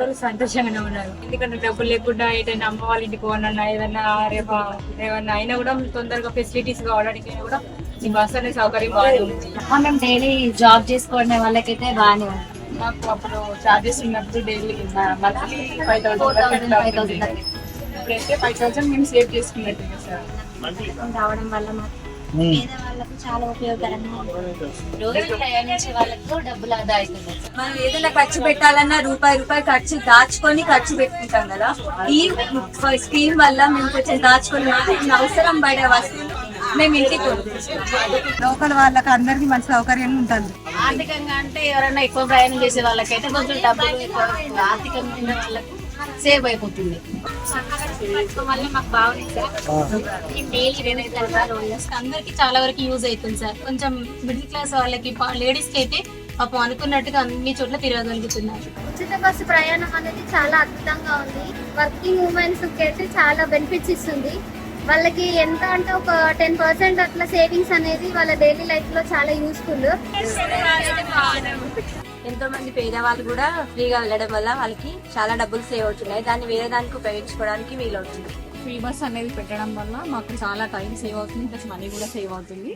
ఆడవాళ్ళు సంతోషంగానే ఉన్నారు. ఎందుకంటే డబ్బులు లేకుండా ఏదైనా అమ్మ వాళ్ళ ఇంటికి పోనన్నా ఏదైనా రేపు ఏమన్నా అయినా కూడా తొందరగా ఫెసిలిటీస్ కావడానికి కూడా ఈ బస్ అనే సౌకర్యం బాగానే ఉంది. మనం డైలీ జాబ్ చేసుకునే వాళ్ళకైతే బాగానే ఉంది. మాకు అప్పుడు చార్జెస్ ఉన్నప్పుడు daily monthly five thousand five thousand thousand ఇప్పుడైతే ఫైవ్ థౌసండ్ మేము సేవ్ చేసుకున్నట్టు సార్. రావడం వల్ల మాకు పేద వాళ్ళకు చాలా ఉపయోగకరంగా ఉంది రోజు ప్రయాణించే వాళ్ళకు డబ్బులు ఆదా అవుతుంది. మనం ఏదైనా ఖర్చు పెట్టాలన్నా రూపాయి రూపాయి ఖర్చు దాచుకొని ఖర్చు పెట్టుకుంటాం కదా. ఈ స్కీమ్ వల్ల మేము కొంచెం దాచుకొని అవసరం పడే వస్తువులు మేము ఇంటికి. లోకల్ వాళ్ళకి అందరికి మంచి సౌకర్యం ఉంటుంది. ఆర్థికంగా అంటే ఎవరైనా ఎక్కువ ప్రయాణం చేసే వాళ్ళకైతే కొంచెం డబ్బులు ఎక్కువ ఆర్థికంగా ఉన్న వాళ్ళకు సేవ్ అయిపోతుంది. మాకు బాగుంది సార్. డైలీ. అందరికీ చాలా వరకు యూజ్ అవుతుంది సార్. కొంచెం మిడిల్ క్లాస్ వాళ్ళకి లేడీస్కి అయితే పాపం అనుకున్నట్టుగా అన్ని చోట్ల తిరగగలుగుతున్నారు. ఉచిత బస్సు ప్రయాణం అనేది చాలా అద్భుతంగా ఉంది. వర్కింగ్ ఉమెన్స్కి అయితే చాలా బెనిఫిట్స్ ఇస్తుంది. వాళ్ళకి ఎంత అంటే ఒక టెన్ పర్సెంట్ అట్లా సేవింగ్స్ అనేది వాళ్ళ డైలీ లైఫ్లో చాలా యూస్ఫుల్. ఎంతో మంది పేదవాళ్ళు కూడా ఫ్రీగా వెళ్ళడం వల్ల వాళ్ళకి చాలా డబ్బులు సేవ్ అవుతున్నాయి. దాన్ని వేరే దానికి ఉపయోగించుకోవడానికి వీలవుతుంది. ఫ్రీ బస్ అనేది పెట్టడం వల్ల మాకు చాలా టైం సేవ్ అవుతుంది ప్లస్ మనీ కూడా సేవ్ అవుతుంది.